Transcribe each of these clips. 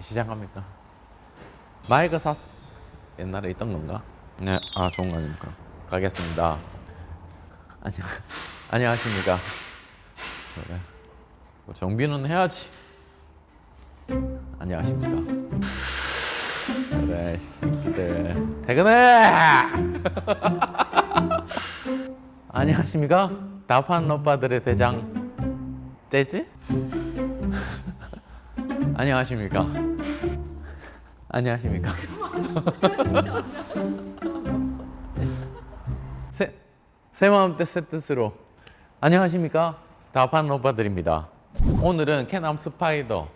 시작합니까? 마이크 샀 옛날에 있던 건가? 네, 아 좋은 거 아닙니까? 가겠습니다. 안녕, 안녕하십니까? 그래. 뭐 정비는 해야지. 안녕하십니까? 그래, 새끼들 퇴근해! 안녕하십니까? 다판 오빠들의 대장 재즈? 안녕하십니까? 안녕하십니까? 새, 새 마음 때새 뜻으로 안녕하십니까? 다판 오빠들입니다. 오늘은 캐남 스파이더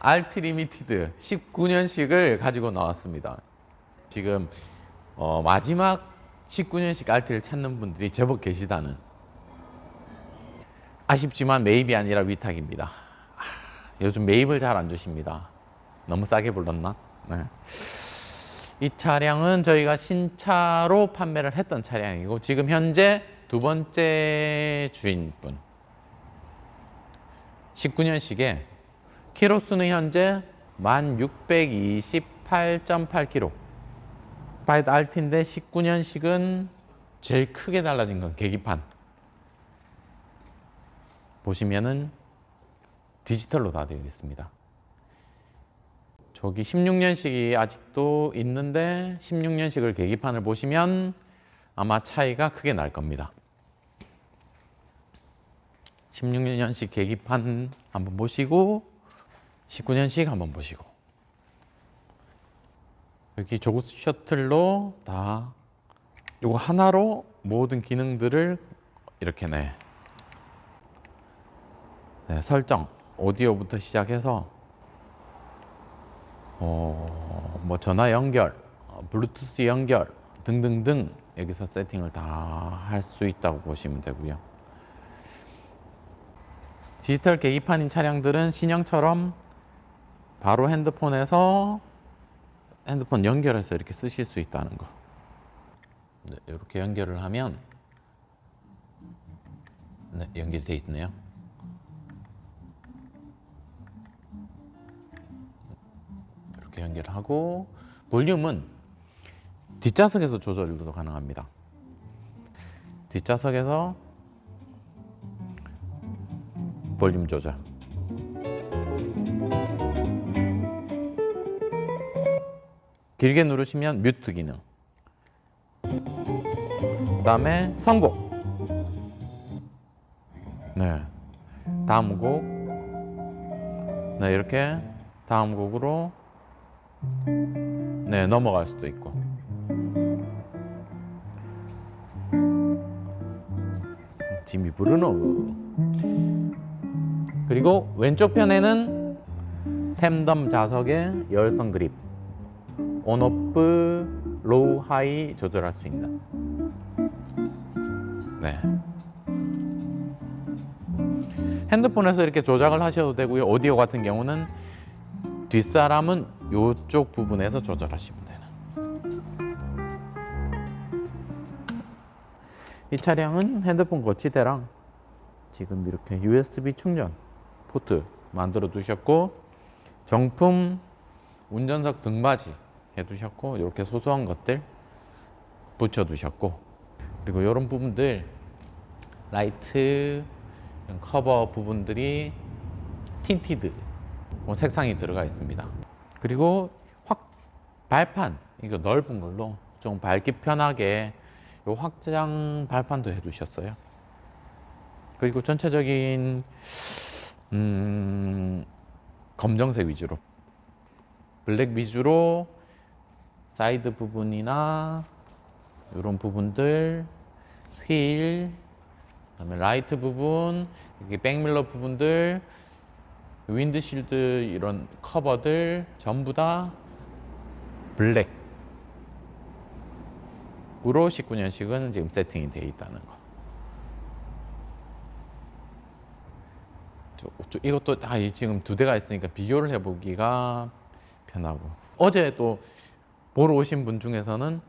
알트 리미티드 19년식을 가지고 나왔습니다. 지금 어, 마지막 19년식 알트를 찾는 분들이 제법 계시다는 아쉽지만 매입이 아니라 위탁입니다. 아, 요즘 매입을 잘 안 주십니다. 너무 싸게 불렀나? 네. 이 차량은 저희가 신차로 판매를 했던 차량이고 지금 현재 두 번째 주인분 19년식에 키로수는 현재 1628.8km 바이드 알티인데 19년식은 제일 크게 달라진 건 계기판 보시면은 디지털로 다 되어 있습니다. 저기 16년식이 아직도 있는데 16년식을 계기판을 보시면 아마 차이가 크게 날 겁니다. 16년식 계기판 한번 보시고 19년식 한번 보시고 여기 조그 셔틀로 다 이거 하나로 모든 기능들을 이렇게 내 네, 설정 오디오부터 시작해서 어, 뭐 전화 연결, 어, 블루투스 연결 등등등 여기서 세팅을 다 할 수 있다고 보시면 되고요. 디지털 계기판인 차량들은 신형처럼 바로 핸드폰에서 핸드폰 연결해서 이렇게 쓰실 수 있다는 거. 네, 이렇게 연결을 하면 네, 연결돼 있네요. 연결하고 볼륨은 뒷좌석에서 조절도 가능합니다. 뒷좌석에서 볼륨 조절. 길게 누르시면 뮤트 기능. 그 다음에 선곡. 네. 다음 곡. 네, 이렇게 다음 곡으로 네, 넘어갈 수도 있고. 지미 브루노. 그리고 왼쪽 편에는 템덤 자석의 열선 그립. 온오프 로우 하이 조절할 수 있는. 네. 핸드폰에서 이렇게 조작을 하셔도 되고요. 오디오 같은 경우는 뒷사람은 이쪽 부분에서 조절하시면 되는. 이 차량은 핸드폰 거치대랑 지금 이렇게 USB 충전 포트 만들어 두셨고 정품 운전석 등받이 해 두셨고 이렇게 소소한 것들 붙여 두셨고 그리고 이런 부분들 라이트 커버 부분들이 틴티드 뭐 색상이 들어가 있습니다. 그리고 확 발판 이거 넓은 걸로 좀 밝기 편하게 요 확장 발판도 해두셨어요. 그리고 전체적인 음, 검정색 위주로 블랙 위주로 사이드 부분이나 이런 부분들 휠 그다음에 라이트 부분 여기 백밀러 부분들 윈드실드 이런 커버들 전부 다 블랙 으로 19년식은 지금 세팅이 되어 있다는 거. 이것도 다 이- 지금 두 대가 있으니까 비교를 해보기가 편하고 어제 또 보러 오신 분 중에서는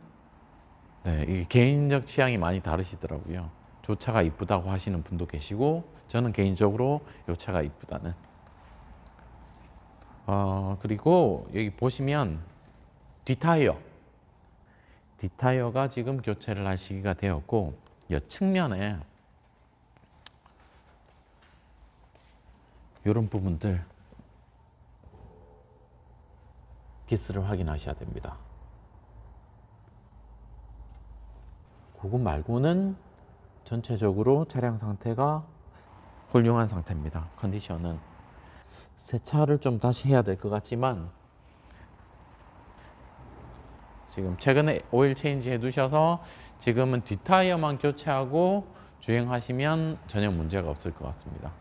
네, 개인적 취향이 많이 다르시더라고요. 저 차가 이쁘다고 하시는 분도 계시고 저는 개인적으로 이 차가 이쁘다는 어, 그리고 여기 보시면 뒷타이어. 뒷타이어가 지금 교체를 할 시기가 되었고, 이 측면에 이런 부분들 기스를 확인하셔야 됩니다. 그거 말고는 전체적으로 차량 상태가 훌륭한 상태입니다. 컨디션은 세차를 좀 다시 해야 될 것 같지만 지금 최근에 오일 체인지 해두셔서 지금은 뒷타이어만 교체하고 주행하시면 전혀 문제가 없을 것 같습니다.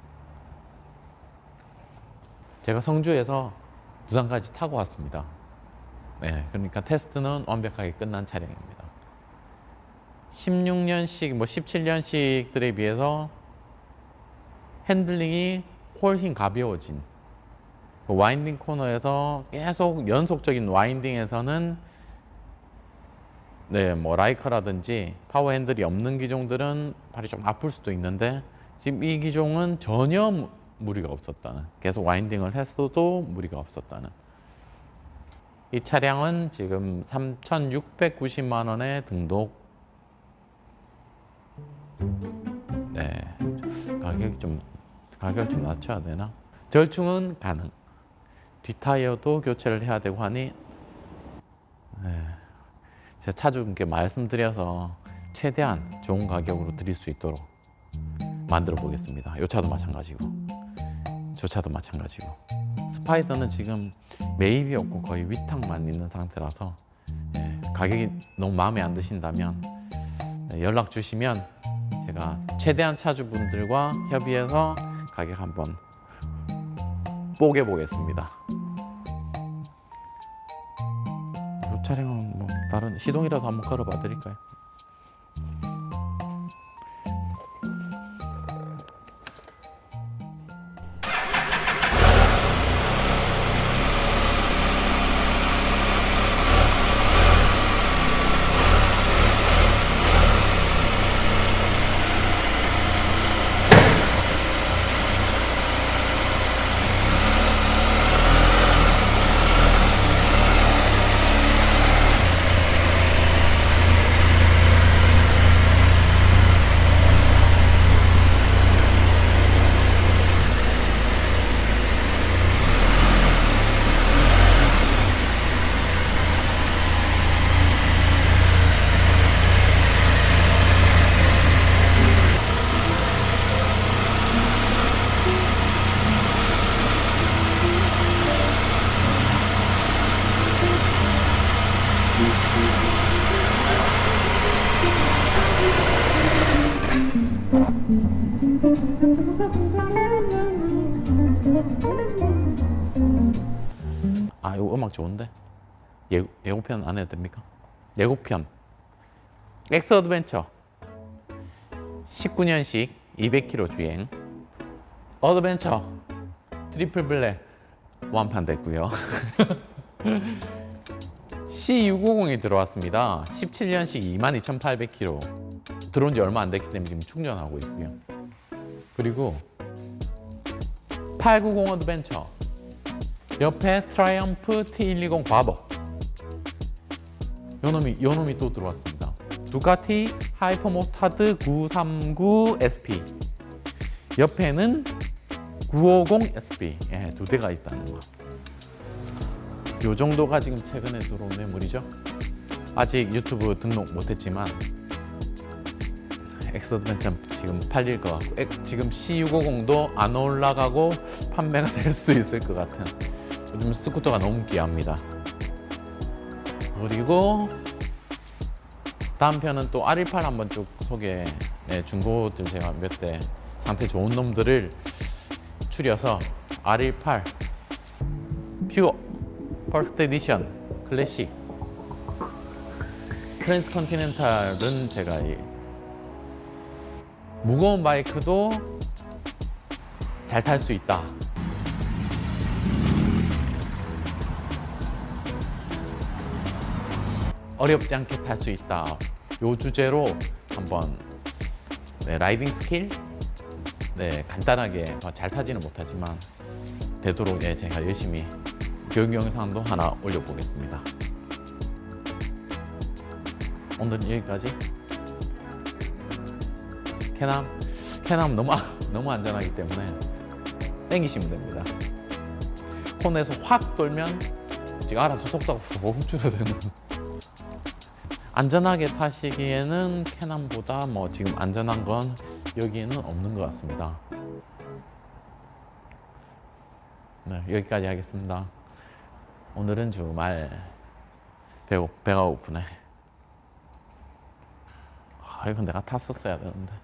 제가 성주에서 부산까지 타고 왔습니다. 네, 그러니까 테스트는 완벽하게 끝난 차량입니다. 16년식, 뭐 17년식들에 비해서 핸들링이 훨씬 가벼워진 그 와인딩 코너에서 계속 연속적인 와인딩에서는 네, 뭐 라이커라든지 파워 핸들이 없는 기종들은 발이 좀 아플 수도 있는데 지금 이 기종은 전혀 무- 무리가 없었다는 계속 와인딩을 했어도 무리가 없었다는. 이 차량은 지금 3,690만 원에 등록. 네 가격이 좀 가격을 좀 낮춰야 되나? 절충은 가능 뒷타이어도 교체를 해야 되고 하니 네, 제가 차주분께 말씀드려서 최대한 좋은 가격으로 드릴 수 있도록 만들어 보겠습니다. 이 차도 마찬가지고 저 차도 마찬가지고 스파이더는 지금 매입이 없고 거의 위탁만 있는 상태라서 예, 가격이 너무 마음에 안 드신다면 네, 연락 주시면 제가 최대한 차주분들과 협의해서 가격 한번 뽀개 보겠습니다. 이 차량은 뭐 다른 시동이라도 한번 걸어봐 드릴까요? 아, 이거 음악 좋은데? 예, 예고편 안 해도 됩니까? 예고편. 엑스 어드벤처. 19년식 200km 주행. 어드벤처. 트리플 블랙. 완판 됐고요. C650이 들어왔습니다. 17년식 22,800km. 들어온 지 얼마 안 됐기 때문에 지금 충전하고 있고요. 그리고 890 어드벤처. 옆에 트라이엄프 T120 과버 요 놈이 요 놈이 또 들어왔습니다 두카티 하이퍼모타드 939 SP 옆에는 950 SP 예, 두 대가 있다는 거. 요 정도가 지금 최근에 들어온 매물이죠. 아직 유튜브 등록 못했지만 엑스어드벤처 지금 팔릴 것 같고 엑- 지금 C650도 안 올라가고 판매가 될 수도 있을 것 같은 요즘 스쿠터가 너무 귀합니다. 그리고 다음 편은 또 R18 한번 쭉 소개 네, 중고들 제가 몇 대 상태 좋은 놈들을 추려서 R18 퓨어 퍼스트 에디션 클래식 트랜스컨티넨탈은 제가 이 무거운 바이크도 잘 탈 수 있다. 어렵지 않게 탈 수 있다. 요 주제로 한번 네, 라이딩 스킬 네, 간단하게 어, 잘 타지는 못하지만 되도록 예, 제가 열심히 교육 영상도 하나 올려보겠습니다. 오늘은 여기까지. 캐남, 캐남 너무 아- 너무 안전하기 때문에 땡기시면 됩니다. 코너에서 확 돌면 지금 알아서 속도가 멈추어지는. 안전하게 타시기에는 캐남보다 뭐 지금 안전한 건 여기에는 없는 것 같습니다. 네, 여기까지 하겠습니다. 오늘은 주말 배, 배가 고프네. 아, 이거 내가 탔었어야 되는데.